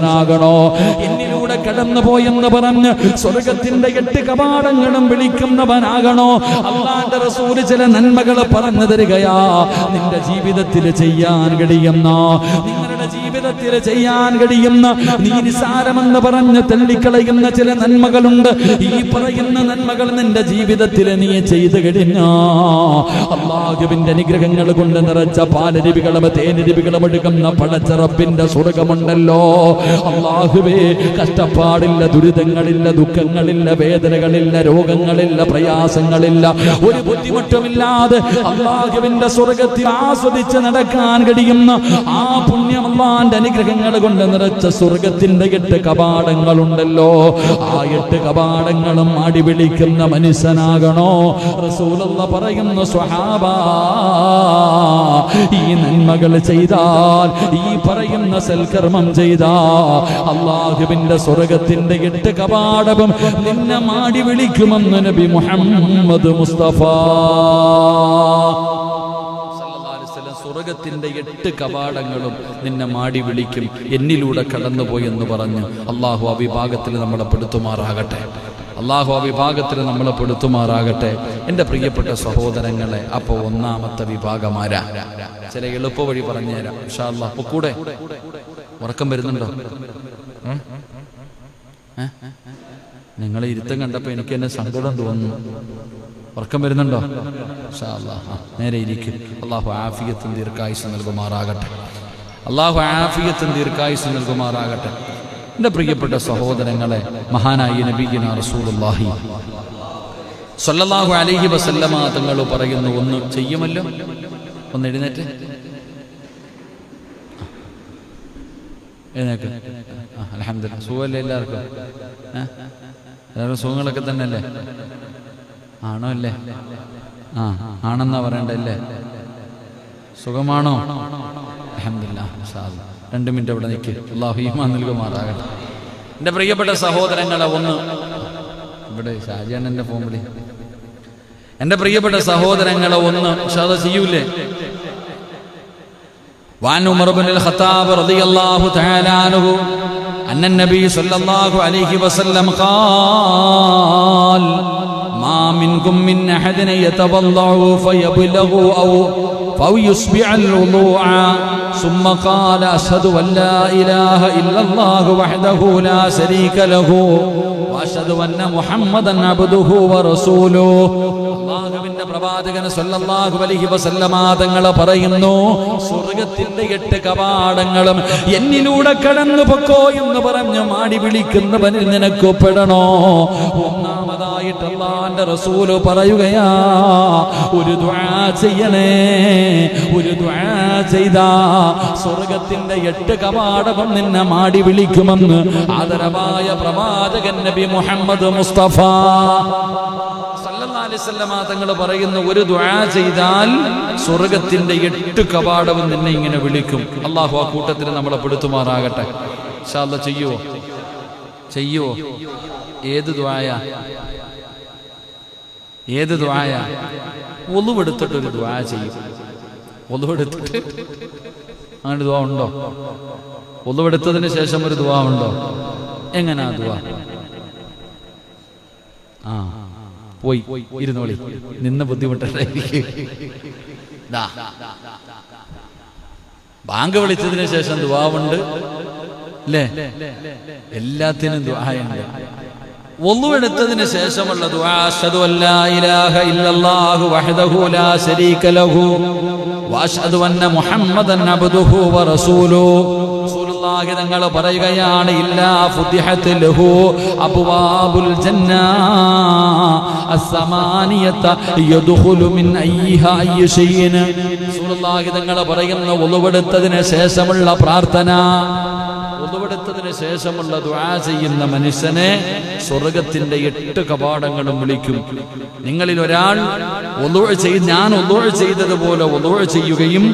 ാകണോ എന്നിലൂടെ കടന്നു പോയെന്ന് പറഞ്ഞ് സ്വർഗത്തിന്റെ എട്ട് കപാടങ്ങളും വിളിക്കുന്നവനാകണോ അള്ളാന്റെ റസൂൽ ചില നന്മകൾ പറഞ്ഞു തരികയാ നിന്റെ ജീവിതത്തിൽ ചെയ്യാൻ കഴിയുന്ന നിങ്ങളുടെ ജീവിതത്തിൽ ചെയ്യാൻ കഴിയുന്ന നീ നിസാരമെന്ന് പറഞ്ഞ് തള്ളിക്കളയുന്ന ചില നന്മകളുണ്ട്. ഈ പറയുന്ന നന്മകൾ നിന്റെ ജീവിതത്തിൽ നീ ചെയ്തു കഴിഞ്ഞാ. അള്ളാഹുവിന്റെ അനുഗ്രഹങ്ങൾ കൊണ്ട് നിറച്ച പാലരുവികളും തേനരുവികളും എടുക്കുന്ന പടച്ചറപ്പിന്റെ സ്വർഗമുണ്ടല്ലോ. അള്ളാഹുവേ കഷ്ടപ്പാടില്ല ദുരിതങ്ങളില്ല ദുഃഖങ്ങളില്ല വേദനകളില്ല രോഗങ്ങളില്ല പ്രയാസങ്ങളില്ല. ഒരു ബുദ്ധിമുട്ടുമില്ലാതെ അള്ളാഹുവിന്റെ സ്വർഗത്തിൽ ആസ്വദിച്ച് നടക്കാൻ കഴിയുന്ന ആ പുണ്യം അള്ളാന്റെ അനുഗ്രഹങ്ങൾ കൊണ്ട് നിറച്ച സ്വർഗത്തിന്റെ എട്ട് കപാടങ്ങളുണ്ടല്ലോ. ആ എട്ട് കപാടങ്ങളും ആടി വിളിക്കുന്ന മനുഷ്യനാകണോ? റസൂലുള്ള പറയുന്ന സ്വഹാബ ഈ നന്മകൾ ചെയ്താൽ ഈ പറയുന്ന സൽക്കർമ്മം ചെയ്താൽ അള്ളാഹുവിന്റെ സ്വർഗത്തിന്റെ എട്ട് കപാടവും നിന്നെ മാടി വിളിക്കുമെന്ന് നബി മുഹമ്മദ് മുസ്തഫ. സ്വർഗത്തിന്റെ എട്ട് കവാടങ്ങളും നിന്നെ മാടി വിളിക്കും എന്നിലൂടെ കടന്നുപോയി എന്ന് പറഞ്ഞ് അള്ളാഹു ആ വിഭാഗത്തിൽ നമ്മളെ പെടുത്തുമാറാകട്ടെ അള്ളാഹു ആ വിഭാഗത്തിൽ നമ്മളെ പെടുത്തുമാറാകട്ടെ എന്റെ പ്രിയപ്പെട്ട സഹോദരങ്ങളെ അപ്പോൾ ഒന്നാമത്തെ വിഭാഗമാരാ ചില എളുപ്പ വഴി പറഞ്ഞുതരാം അപ്പൊ കൂടെ ഉറക്കം വരുന്നുണ്ടോ? നിങ്ങളെ ഇരുത്തം കണ്ടപ്പോൾ എനിക്ക് എന്നെ സങ്കടം തോന്നുന്നു ഉറക്കം വരുന്നുണ്ടോ. നേരെ ഇരിക്കും അള്ളാഹു ആഫിയത്തും ദീർഘായുസ് നൽകുമാറാകട്ടെ. അള്ളാഹു ആഫിയത്തും ദീർഘായുസ് നൽകുമാറാകട്ടെ. എന്റെ പ്രിയപ്പെട്ട സഹോദരങ്ങളെ മഹാനായി നബീന റസൂലുള്ളാഹി. സല്ലല്ലാഹു അലൈഹി വസല്ലമ തങ്ങൾ പറയുന്നു ഒന്ന് ചെയ്യുമല്ലോ? ഒന്ന് എഴുന്നേറ്റ്. എഴുന്നേക്ക്. അലഹമില്ല സുഖമല്ലേ എല്ലാവർക്കും? എല്ലാവരും സുഖങ്ങളൊക്കെ തന്നെ അല്ലേ ആണോ അല്ലേ ആ ആണെന്നാ പറയണ്ടല്ലേ സുഖമാണോ അലഹമില്ല രണ്ട് മിനിറ്റ് അവിടെ നിൽക്ക് അള്ളാഹു ഈമാൻ നൽകുമാറാകട്ടെ എൻ്റെ പ്രിയപ്പെട്ട സഹോദരങ്ങളെ ഒന്ന് ഇവിടെ ഷാജിയാണെൻ്റെ ഫോൺ വിളി എൻ്റെ പ്രിയപ്പെട്ട സഹോദരങ്ങളെ ഒന്ന് ഷാദ ചെയ്യൂലേ وعن عمر بن الخطاب رضي الله تعالى عنه أن النبي صلى الله عليه وسلم قال ما منكم من أحد يتبلع فيبلغ أو أو يسبع الوضوء ثم قال أشهد أن لا إله إلا الله وحده لا شريك له അശ്ഹദു അന്ന മുഹമ്മദൻ അബ്ദുഹു വ അള്ളാഹുവിന്റെ പ്രവാചകൻ സല്ലല്ലാഹു അലൈഹി വസല്ലമ തങ്ങൾ പറയുന്നു സ്വർഗത്തിന്റെ എട്ട് കവാടങ്ങളും എന്നിലൂടെ കടന്നു പൊക്കോ എന്ന് പറഞ്ഞ് മാടി വിളിക്കുന്നവനിൽ നിനക്ക് പെടണോ? ഒന്നാമതായിട്ട് അള്ളാന്റെ റസൂൽ പറയുകയാ ഒരു ദ്വാ ചെയ്യണേ ഒരു ദ്വാ ചെയ്താ സ്വർഗത്തിന്റെ എട്ട് കവാടവും നിന്നെ മാടി വിളിക്കുമെന്ന് ആദരവായ പ്രവാചകൻ നബി മുഹമ്മദ് മുസ്തഫ. തങ്ങൾ പറയുന്ന ഒരു ദുആ ചെയ്താൽ സ്വർഗത്തിന്റെ എട്ട് കവാടവും നിന്നെ ഇങ്ങനെ വിളിക്കും. അള്ളാഹു ആ കൂട്ടത്തിൽ നമ്മളെ പെടുത്തുമാറാകട്ടെ. അല്ലാ ചെയ്യുവോ ചെയ്യുവോ ഏത് ദ്വായ ഏത് ദ്വായ ഒളിവെടുത്തിട്ട് ഒരു ദ്വാ ചെയ്യും. ഒളിവെടുത്തിട്ട്? അങ്ങനെ ദ്വാ ഉണ്ടോ? ഒളിവെടുത്തതിന് ശേഷം ഒരു ദ്വാ ഉണ്ടോ? എങ്ങനാ ദ്വാ പോയി ഇരുന്നോളി. നിന്ന് ബുദ്ധിമുട്ടായിരിക്കും. ബാങ്ക് വിളിച്ചതിന് ശേഷം ദുവാവുണ്ട് അല്ലേ എല്ലാത്തിനും ദുവായുണ്ട് ഒന്നുവെടുത്തതിന് ശേഷമുള്ള ദുആ റസൂലുള്ളാഹി തങ്ങൾ പറയുകയാണ് ഇല്ലാ ഫുതിഹത്ത് ലഹു ജന്ന യദ്ഖുലു മിൻ റസൂലുള്ളാഹി പറയുന്ന ഒളുവെടുത്തതിന് ശേഷമുള്ള പ്രാർത്ഥന. ഒതുവെടുത്തതിന് ശേഷമുള്ള ദുആ ചെയ്യുന്ന മനുഷ്യനെ സ്വർഗത്തിന്റെ എട്ട് കപാടങ്ങളും വിളിക്കും. നിങ്ങളിൽ ഒരാൾ ഒതുവ ചെയ്ത് ഞാൻ ഒതുവ ചെയ്തതുപോലെ ഒതുവ ചെയ്യുകയും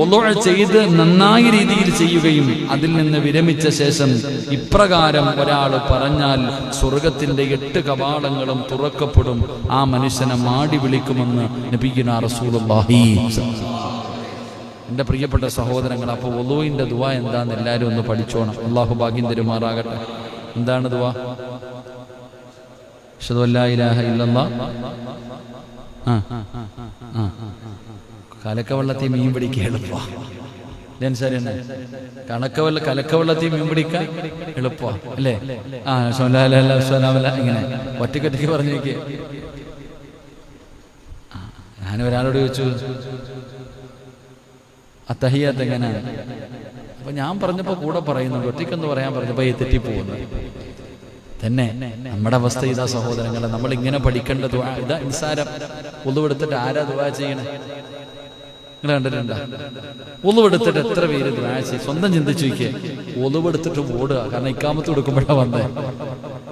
ഒതുവ ചെയ്ത് നന്നായ രീതിയിൽ ചെയ്യുകയും അതിൽ നിന്ന് വിരമിച്ച ശേഷം ഇപ്രകാരം ഒരാൾ പറഞ്ഞാൽ സ്വർഗത്തിന്റെ എട്ട് കവാടങ്ങളും തുറക്കപ്പെടും. ആ മനുഷ്യനെ മാടി വിളിക്കുമെന്ന് നബീന റസൂലുള്ളാഹി. എന്റെ പ്രിയപ്പെട്ട സഹോദരങ്ങൾ അപ്പോൾ ഒലുവിന്റെ ദുവ എന്താന്ന് എല്ലാവരും ഒന്ന് പഠിച്ചോണം. അള്ളാഹു ഭാഗ്യം തരുമാറാകട്ടെ എന്താണ് ദുവ? അല്ലാ ഇലാഹ ഇല്ലല്ലാ. ആ ആ. കലക്കവെള്ളത്തിൽ മീൻ പിടിക്കുക എളുപ്പമാ ശരി തന്നെ കണക്കവെള്ള കലക്കവെള്ളത്തിൽ മീൻ പിടിക്കാൻ എളുപ്പമാണ് അല്ലേ? ആ സ്വലാലല്ല സ്വലാമല്ല ഇങ്ങനെ. ഒറ്റക്കൊറ്റയ്ക്ക് പറഞ്ഞിരിക്കുക ഞാൻ ഒരാളോട് ചോദിച്ചു അത്തഹിയാത്ത് എങ്ങനെയാണ് അപ്പൊ ഞാൻ പറഞ്ഞപ്പോ കൂടെ പറയുന്നുണ്ട്. ഒറ്റയ്ക്കൊന്ന് പറയാൻ പറഞ്ഞപ്പോ ഈ തെറ്റിപ്പോകുന്നു. തന്നെ നമ്മുടെ അവസ്ഥ ഇതാ സഹോദരങ്ങളെ. നമ്മൾ ഇങ്ങനെ പഠിക്കേണ്ട ഇതാ നിസ്സാരം. ഒതുവെടുത്തിട്ട് ആരാ ദുആ ചെയ്യണേ? നിങ്ങൾ കണ്ടിട്ടുണ്ടോ ഒളിവെടുത്തിട്ട് എത്ര പേര് ദ്രാശി സ്വന്തം ചിന്തിച്ചു നോക്കിയേ. ഒളിവെടുത്തിട്ട് ഓടുക കാരണം ഇക്കാമത്ത് കൊടുക്കുമ്പോഴാ വന്നേ.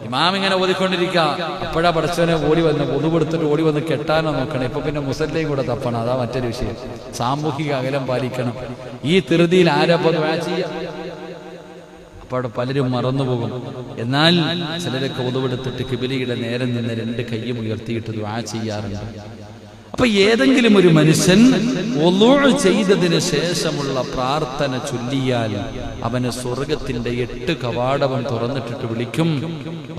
ഇമാം ഇങ്ങനെ ഓതിക്കൊണ്ടിരിക്കുക അപ്പോഴാ പഠിച്ചവനെ ഓടി വന്ന് ഒളിവെടുത്തിട്ട് ഓടി വന്ന് കെട്ടാനോ നോക്കണം. ഇപ്പൊ പിന്നെ മുസല്ലയും കൂടെ തപ്പണം. അതാ മറ്റൊരു വിഷയം. സാമൂഹിക അകലം പാലിക്കണം. ഈ ധൃതിയിൽ ആരാ ഇപ്പൊ ദുആ ചെയ്യുക അപ്പോൾ പലരും മറന്നുപോകും എന്നാൽ ചിലരൊക്കെ ഉതവെടുത്തിട്ട് കിബിലിയുടെ നേരെ നിന്ന് രണ്ട് കയ്യും ഉയർത്തിയിട്ട് ദുആ ചെയ്യാറുണ്ട്. അപ്പൊ ഏതെങ്കിലും ഒരു മനുഷ്യൻ ചെയ്തതിന് ശേഷമുള്ള പ്രാർത്ഥന ചൊല്ലിയാൽ അവന് സ്വർഗത്തിന്റെ എട്ട് കവാടവൻ തുറന്നിട്ടിട്ട് വിളിക്കും.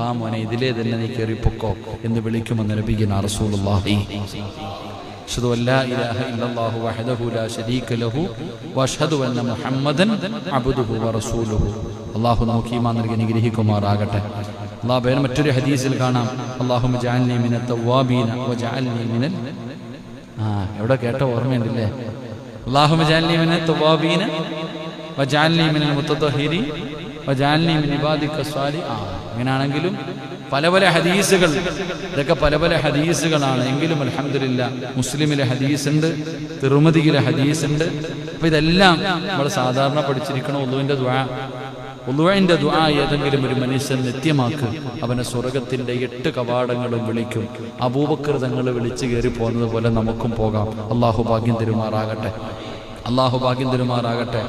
ആ മോനെ ഇതിലേ തന്നെ നീ കയറിപ്പൊക്കോ എന്ന് വിളിക്കുമെന്ന് നബിഗിന റസൂലുള്ളാഹി. أشهد أن لا إله إلا الله وحده لا شريك له وأشهد أن محمدا عبده ورسوله അള്ളാഹു നമുക്ക് ഈമാൻ നൽകി അനുഗ്രഹിക്കുമാറാകട്ടെ. അള്ളാഹുബേന മറ്റൊരു ഹദീസിൽ കാണാം. അല്ലാഹുമ്മ ജാലി മിനൽ തവ്വാബീന ജാലി മിനൽ ആ എവിടെ കേട്ട ഓർമ്മയുണ്ടല്ലേ? അല്ലാഹുമ്മ ജാലി മിനൽ തവ്വാബീന ജാലി മിനൽ മുത്തഹീരി അങ്ങനെയാണെങ്കിലും പല പല ഹദീസുകൾ ഇതൊക്കെ പല പല ഹദീസുകളാണ്. എങ്കിലും അലഹമില്ല മുസ്ലിമിലെ ഹദീസ് ഹദീസുണ്ട് തിരുമതിയിലെ ഹദീസുണ്ട്. അപ്പൊ ഇതെല്ലാം നമ്മൾ സാധാരണ പഠിച്ചിരിക്കണം ഒന്നുവിന്റെ ദ്വാ ദ്വാ ഏതെങ്കിലും ഒരു മനുഷ്യൻ നിത്യമാക്ക് അവനെ സ്വർഗത്തിന്റെ എട്ട് കവാടങ്ങളും വിളിക്കും. അബൂബക്കർ വിളിച്ചു കയറി പോകുന്നത് പോലെ നമുക്കും പോകാം. അള്ളാഹു ഭാഗ്യം തരുമാറാകട്ടെ. അള്ളാഹു ഭാഗ്യം തരുമാറാകട്ടെ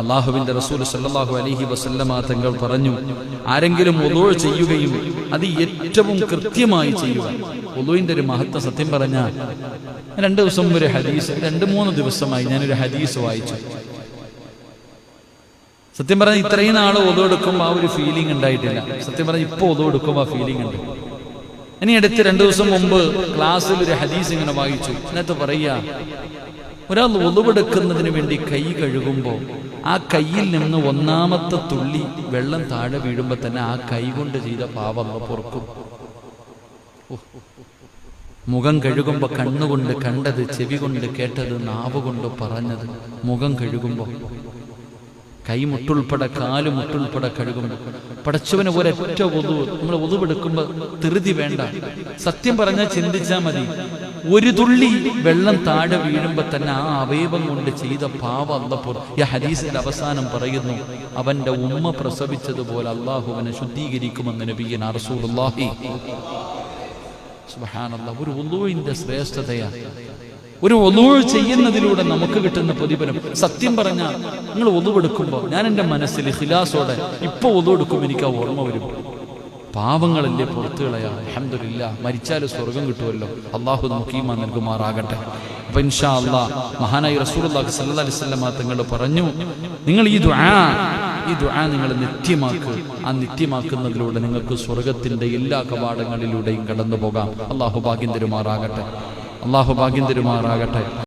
അള്ളാഹുവിന്റെ റസൂൽ സല്ലാഹു അലഹി വസല്ലമ തങ്ങൾ പറഞ്ഞു ആരെങ്കിലും ഒലു ചെയ്യുകയും അത് ഏറ്റവും കൃത്യമായി ചെയ്യുക. ഒതുവിന്റെ ഒരു മഹത്വ സത്യം പറഞ്ഞ രണ്ട് ദിവസം ഒരു ഹദീസ് രണ്ട് മൂന്ന് ദിവസമായി ഞാനൊരു ഹദീസ് വായിച്ചു. സത്യം പറഞ്ഞാൽ ഇത്രയും നാൾ ഒതുവെടുക്കുമ്പോൾ ആ ഒരു ഫീലിംഗ് ഉണ്ടായിട്ടില്ല. സത്യം പറഞ്ഞാൽ ഇപ്പോൾ ഒതു എടുക്കുമ്പോൾ ആ ഫീലിംഗ് ഉണ്ട്. ഇനി അടുത്ത് രണ്ടു ദിവസം മുമ്പ് ക്ലാസ്സിൽ ഒരു ഹദീസ് ഇങ്ങനെ വായിച്ചു. എന്നിട്ട് പറയുക ഒരാൾ ഒളിവെടുക്കുന്നതിന് വേണ്ടി കൈ കഴുകുമ്പോൾ ആ കയ്യിൽ നിന്ന് ഒന്നാമത്തെ തുള്ളി വെള്ളം താഴെ വീഴുമ്പോൾ തന്നെ ആ കൈ കൊണ്ട് ചെയ്ത പാവം പൊറുക്കും. മുഖം കഴുകുമ്പോൾ കണ്ണുകൊണ്ട് കണ്ടത് ചെവി കൊണ്ട് കേട്ടത് നാവ് കൊണ്ട് പറഞ്ഞത് മുഖം കഴുകുമ്പോൾ കൈ മുട്ടുൾപ്പെടെ കാൽ മുട്ടുൾപ്പെടെ കഴുകുമ്പോൾ പടച്ചവന് ഒരൊറ്റ ഒതു നമ്മൾ ഒതുവെടുക്കുമ്പോൾ ധൃതി വേണ്ട. സത്യം പറഞ്ഞാൽ ചിന്തിച്ചാൽ മതി. ഒരു തുള്ളി വെള്ളം താഴെ വീഴുമ്പോൾ തന്നെ ആ അവയവം കൊണ്ട് ചെയ്ത പാവ അല്ലപ്പോൾ ഈ ഹദീസിന്റെ അവസാനം പറയുന്നു അവന്റെ ഉമ്മ പ്രസവിച്ചതുപോലെ അള്ളാഹുവിനെ ശുദ്ധീകരിക്കുമെന്ന് നബിയൻ സുബ്ഹാനല്ലാഹ് ഒരു ഉളുവിന്റെ ശ്രേഷ്ഠതയാണ് ഒരു ഒലൂഴ് ചെയ്യുന്നതിലൂടെ നമുക്ക് കിട്ടുന്ന പ്രതിഫലം. സത്യം പറഞ്ഞാൽ നിങ്ങൾ ഒതുവെടുക്കുമ്പോൾ ഞാൻ എന്റെ മനസ്സിൽ ഹിലാസോടെ ഇപ്പൊ ഒതുവെടുക്കുമ്പോൾ എനിക്ക് ആ ഓർമ്മ വരും. പാവങ്ങളല്ലേ പുറത്തു കളയാ അഹമ്മദില്ല മരിച്ചാൽ സ്വർഗം കിട്ടുമല്ലോ അള്ളാഹു ഈമാൻ നൽകുമാറാകട്ടെ. അപ്പൊ ഇൻഷാ അള്ളാ മഹാനായി സ്വല്ലല്ലാഹി അലൈഹി വസല്ലം തങ്ങൾ പറഞ്ഞു നിങ്ങൾ ഈ ദുആ ഈ ദുആ നിങ്ങൾ നിത്യമാക്കുക ആ നിത്യമാക്കുന്നതിലൂടെ നിങ്ങൾക്ക് സ്വർഗത്തിന്റെ എല്ലാ കവാടങ്ങളിലൂടെയും കടന്നു പോകാം അള്ളാഹു ഭാഗ്യം തരുമാറാകട്ടെ. അള്ളാഹു ഭാഗ്യം തരുമാറാകട്ടെ.